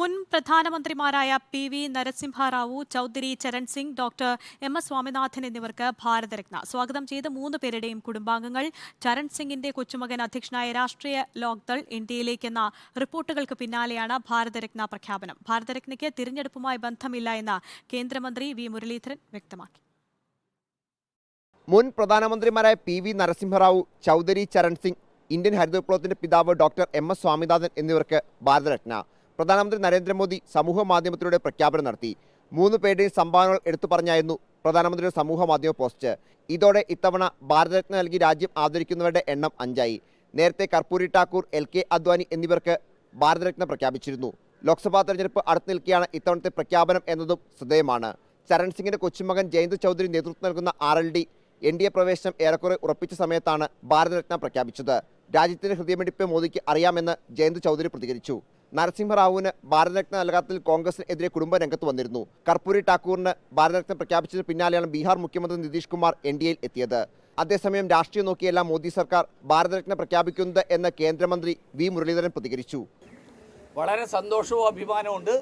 മുൻ പ്രധാനമന്ത്രിമാരായ P V Narasimha Rao Chaudhary Charan Singh doctor M S Swaminathan എന്നിവർക്ക് ഭാരതരത്ന. സ്വാഗതം ചെയ്ത മൂന്ന് പേരുടെയും കുടുംബാംഗങ്ങൾ. ചരൺ സിംഗിന്റെ കൊച്ചുമകൻ അധ്യക്ഷനായ രാഷ്ട്രീയ ലോക്ദൾ ഇന്ത്യയിലേക്കെന്ന റിപ്പോർട്ടുകൾക്ക് പിന്നാലെയാണ് ഭാരതരത്ന പ്രഖ്യാപനം. ഭാരതരത്നയ്ക്ക് തിരഞ്ഞെടുപ്പുമായി ബന്ധമില്ല എന്ന് കേന്ദ്രമന്ത്രി വി മുരളീധരൻ വ്യക്തമാക്കി. മുൻ പ്രധാനമന്ത്രിമാരായ P V Narasimha Rao Chaudhary Charan Singh Indian ഹരിത വിപ്ലവത്തിന്റെ പിതാവ് ഡോക്ടർ എം എസ് സ്വാമിനാഥൻ എന്നിവർക്ക് ഭാരതരത്ന. പ്രധാനമന്ത്രി നരേന്ദ്രമോദി സമൂഹ മാധ്യമത്തിലൂടെ പ്രഖ്യാപനം നടത്തി. മൂന്ന് പേരുടെയും സംഭാവനകൾ എടുത്തു പറഞ്ഞായിരുന്നു പ്രധാനമന്ത്രിയുടെ സമൂഹ മാധ്യമ പോസ്റ്റ്. ഇതോടെ ഇത്തവണ ഭാരതരത്ന നൽകി രാജ്യം ആദരിക്കുന്നവരുടെ എണ്ണം അഞ്ചായി. നേരത്തെ കർപ്പൂരി ടാക്കൂർ എൽ കെ അദ്വാനി എന്നിവർക്ക് ഭാരതരത്ന പ്രഖ്യാപിച്ചിരുന്നു. ലോക്സഭാ തെരഞ്ഞെടുപ്പ് അടുത്ത് നിൽക്കുകയാണ് ഇത്തവണത്തെ പ്രഖ്യാപനം എന്നതും ശ്രദ്ധേയമാണ്. ചരൺ സിംഗിന്റെ കൊച്ചുമകൻ ജയന്ത് ചൗധരി നേതൃത്വം നൽകുന്ന R L D N D A പ്രവേശനം ഏറെക്കുറെ ഉറപ്പിച്ച സമയത്താണ് ഭാരതരത്ന പ്രഖ്യാപിച്ചത്. രാജ്യത്തിന്റെ ഹൃദയമിടിപ്പ് മോദിക്ക് അറിയാമെന്ന് ജയന്ത് ചൗധരി പ്രതികരിച്ചു. നരസിംഹറാവുവിന് ഭാരതരത്ന നൽകാത്തതിൽ കോൺഗ്രസിനെതിരെ കുടുംബ രംഗത്ത് വന്നിരുന്നു. കർപ്പൂരി ഠാക്കൂറിന് ഭാരതരത്ന പ്രഖ്യാപിച്ചതിന് പിന്നാലെയാണ് ബീഹാർ മുഖ്യമന്ത്രി നിതീഷ് കുമാർ എൻ ഡി എയിൽ എത്തിയത്. അതേസമയം രാഷ്ട്രീയം നോക്കിയല്ല മോദി സർക്കാർ ഭാരതരത്ന പ്രഖ്യാപിക്കുന്നത് എന്ന് കേന്ദ്രമന്ത്രി വി മുരളീധരൻ പ്രതികരിച്ചു. വളരെ സന്തോഷവും അഭിമാനമുണ്ട്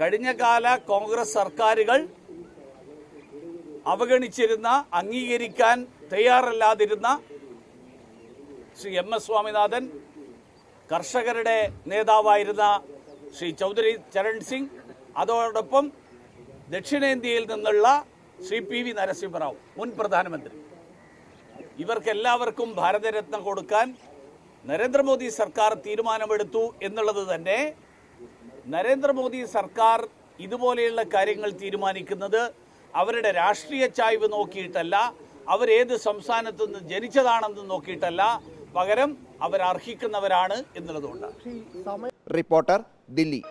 കഴിഞ്ഞ കാല കോൺഗ്രസ് സർക്കാരുകൾ അവഗണിച്ചിരുന്ന അംഗീകരിക്കാൻ തയ്യാറല്ലാതിരുന്ന ശ്രീ എം എസ് സ്വാമിനാഥൻ കർഷകരുടെ നേതാവായിരുന്ന ശ്രീ ചൗധരി ചരൺ സിംഗ് അതോടൊപ്പം ദക്ഷിണേന്ത്യയിൽ നിന്നുള്ള ശ്രീ പി വി നരസിംഹറാവു മുൻ പ്രധാനമന്ത്രി. ഇവർക്കെല്ലാവർക്കും ഭാരതരത്ന കൊടുക്കാൻ നരേന്ദ്രമോദി സർക്കാർ തീരുമാനമെടുത്തു എന്നുള്ളത് തന്നെ നരേന്ദ്രമോദി സർക്കാർ ഇതുപോലെയുള്ള കാര്യങ്ങൾ തീരുമാനിക്കുന്നത് അവരുടെ രാഷ്ട്രീയ ചായ്വ് നോക്കിയിട്ടല്ല അവരേത് സംസ്ഥാനത്തു നിന്ന് ജനിച്ചതാണെന്ന് നോക്കിയിട്ടല്ല പകരം അവരർഹിക്കുന്നവരാണ് എന്നുള്ളതുകൊണ്ടാണ് റിപ്പോർട്ടർ ദില്ലി.